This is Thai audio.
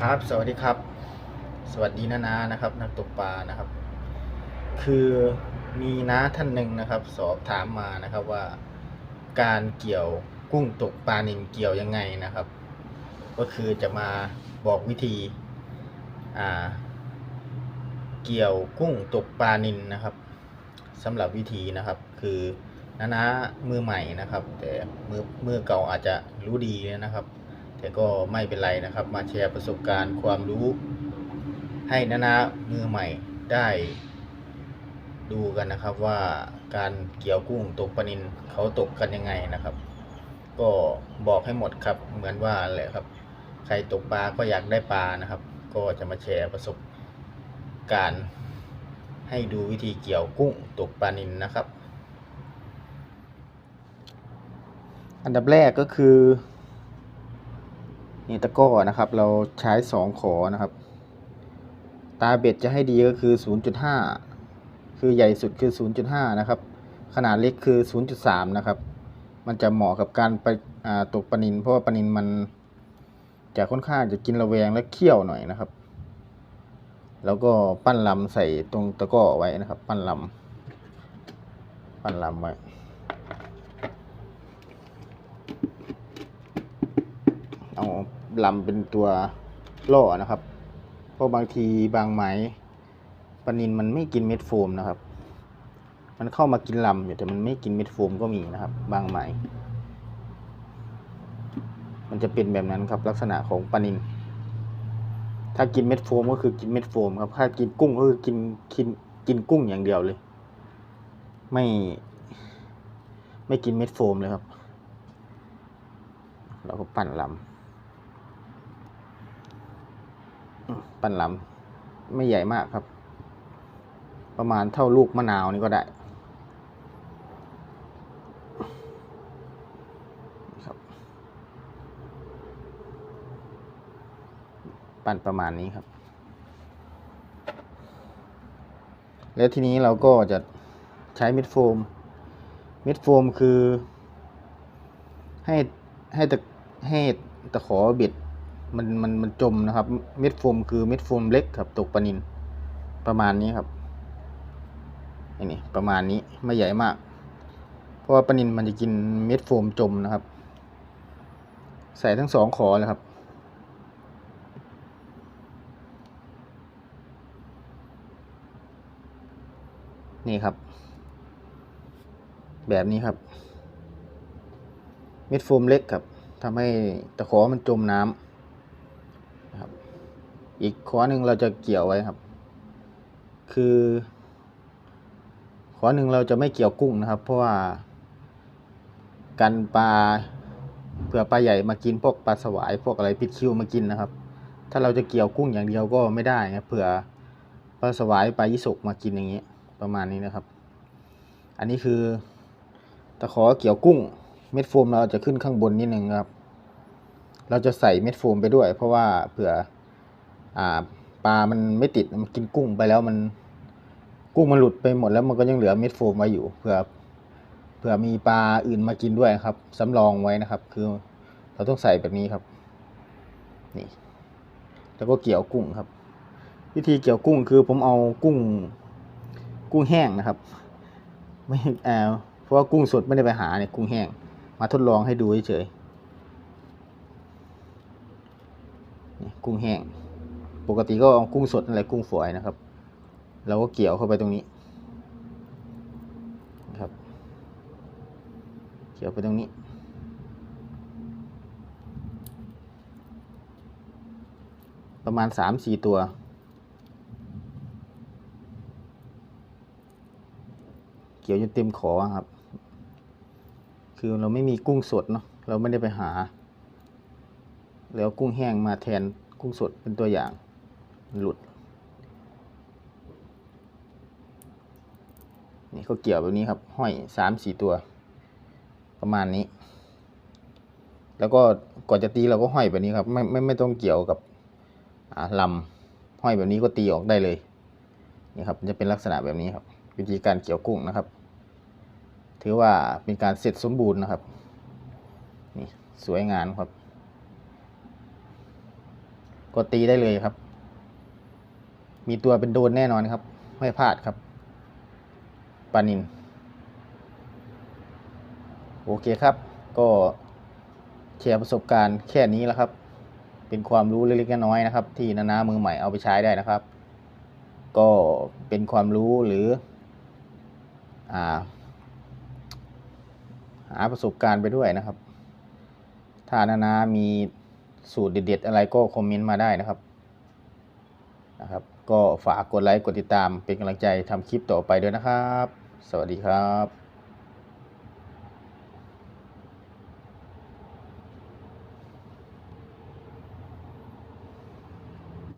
ครับสวัสดีครับ สวัสดีนานานะครับ นักตกปลานะครับ คือมีน้าท่านหนึ่งนะครับ สอบถามมานะครับว่า การเกี่ยวกุ้งตกปลานิลเกี่ยวยังไงนะครับ ก็คือจะมาบอกวิธีอ่า เกี่ยวกุ้งตกปลานิลนะครับสำหรับวิธีนะครับ คือนานามือใหม่นะครับ แต่มือมือเก่าอาจจะรู้ดีนะครับ แต่ก็ไม่เป็นไรนะครับ มาแชร์ประสบการณ์ความรู้ ให้นานามือใหม่ได้ดูกันนะครับว่าการเกี่ยวกุ้งตกปลานินเขาตกกันยังไงนะครับ ก็บอกให้หมดครับเหมือนว่าแหละครับ ใครตกปลาก็อยากได้ปลานะครับ ก็จะมาแชร์ประสบการณ์ ให้ดูวิธีเกี่ยวกุ้งตกปลานินนะครับ อันดับแรกก็คือ นี่ตะก้อนะครับ เราใช้สองขอนะครับ ตาเบ็ดจะให้ดีก็คือ 0.5 คือใหญ่สุดคือ 0.5 นะครับ ขนาดเล็กคือ 0.3 นะครับ มันจะเหมาะกับการไปตกปลานินเพราะว่าปลานินมันจะค่อนข้างจะกินระแวงและเคี่ยวหน่อยนะครับ แล้วก็ปั้นลำใส่ตรงตะก้อไว้นะครับ ปั้นลำปั้นลำไว้เอา ลำเป็นตัวล่อนะครับ เพราะบางทีบางไหมปลานินมันไม่กินเม็ดโฟมนะครับ มันเข้ามากินลำอยู่แต่มันไม่กินเม็ดโฟมก็มีนะครับ บางไหมมันจะเป็นแบบนั้นครับลักษณะของปลานิน ถ้ากินเม็ดโฟมก็คือกินเม็ดโฟมครับ ถ้ากินกุ้งก็คือกินกินกินกุ้งอย่างเดียวเลย ไม่ ไม่กินเม็ดโฟมเลยครับ เราก็ปั่นลำ ปั่นลำไม่ใหญ่มากครับ ประมาณเท่าลูกมะนาวนี่ก็ได้ครับปั่นประมาณนี้ครับ แล้วทีนี้เราก็จะใช้ม็ดโฟมม็ดโฟมคือให้ให้ตะให้ตะขอเบ็ด มันมันมันจมนะครับ เม็ดโฟมคือเม็ดโฟมเล็กครับ ตกปลานินประมาณนี้ครับนี่นี่ประมาณนี้ไม่ใหญ่มาก เพราะว่าปลานินมันจะกินเม็ดโฟมจมนะครับ ใส่ทั้งสองขอเลยครับนี่ครับ แบบนี้ครับ เม็ดโฟมเล็กครับทำให้ตะขอมันจมน้ำ ครับ อีกขอหนึ่งเราจะเกี่ยวไว้ครับ คือขอหนึ่งเราจะไม่เกี่ยวกุ้งนะครับ เพราะว่ากันปลาเผื่อปลาใหญ่มากินพวกปลาสวายพวกอะไรปิดคิวมากินนะครับ ถ้าเราจะเกี่ยวกุ้งอย่างเดียวก็ไม่ได้นะเผื่อปลาสวายปลายิสุกมากินอย่างนี้ประมาณนี้นะครับ อันนี้คือตะขอเกี่ยวกุ้งเม็ดโฟมเราจะขึ้นข้างบนนิดนึงครับ เราจะใส่เม็ดโฟมไปด้วย เพราะว่าเผื่ออ่าปลามันไม่ติดมันกินกุ้งไปแล้วมันกุ้งมันหลุดไปหมดแล้วมันก็ยังเหลือเม็ดโฟมไว้อยู่เผื่อเผื่อมีปลาอื่นมากินด้วยครับสำรองไว้นะครับ คือเราต้องใส่แบบนี้ครับ นี่ แล้วก็เกี่ยวกุ้งครับ วิธีเกี่ยวกุ้งคือผมเอากุ้ง กุ้งแห้งนะครับ ไม่เออเพราะว่ากุ้งสดไม่ได้ไปหาเนี่ยกุ้งแห้ง มาทดลองให้ดูเฉยๆนี่ กุ้งแห้ง ปกติก็เอากุ้งสดอะไรกุ้งฝอยนะครับ เราก็เกี่ยวเข้าไปตรงนี้นะครับ เกี่ยวไปตรงนี้ ประมาณสามสี่ตัวเกี่ยวจนเต็มขอครับ คือเราไม่มีกุ้งสดเนาะ เราไม่ได้ไปหา แล้วกุ้งแห้งมาแทน กุ้งสดเป็นตัวอย่าง หลุด นี่เขาเกี่ยวแบบนี้ครับ ห้อยสามสี่ตัว ประมาณนี้ แล้วก็ก่อนจะตีเราก็ห้อยแบบนี้ครับ ไม่ไม่ไม่ต้องเกี่ยวกับลำห้อยแบบนี้ก็ตีออกได้เลย นี่ครับจะเป็นลักษณะแบบนี้ครับ วิธีการเกี่ยวกุ้งนะครับ ถือว่าเป็นการเสร็จสมบูรณ์นะครับ นี่สวยงามครับ ก็ตีได้เลยครับ มีตัวเป็นโดนแน่นอนครับ ไม่พลาดครับปานิน โอเคครับ ก็แชร์ประสบการณ์แค่นี้แล้วครับ เป็นความรู้เล็กๆน้อยๆนะครับ ที่นานามือใหม่เอาไปใช้ได้นะครับ ก็เป็นความรู้หรือ อ่า หาประสบการณ์ไปด้วยนะครับ ถ้านานามี สูตรเด็ดๆอะไรก็คอมเมนต์มาได้นะครับนะครับ ก็ฝากกดไลค์กดติดตามเป็นกำลังใจทำคลิปต่อไปด้วยนะครับ สวัสดีครับ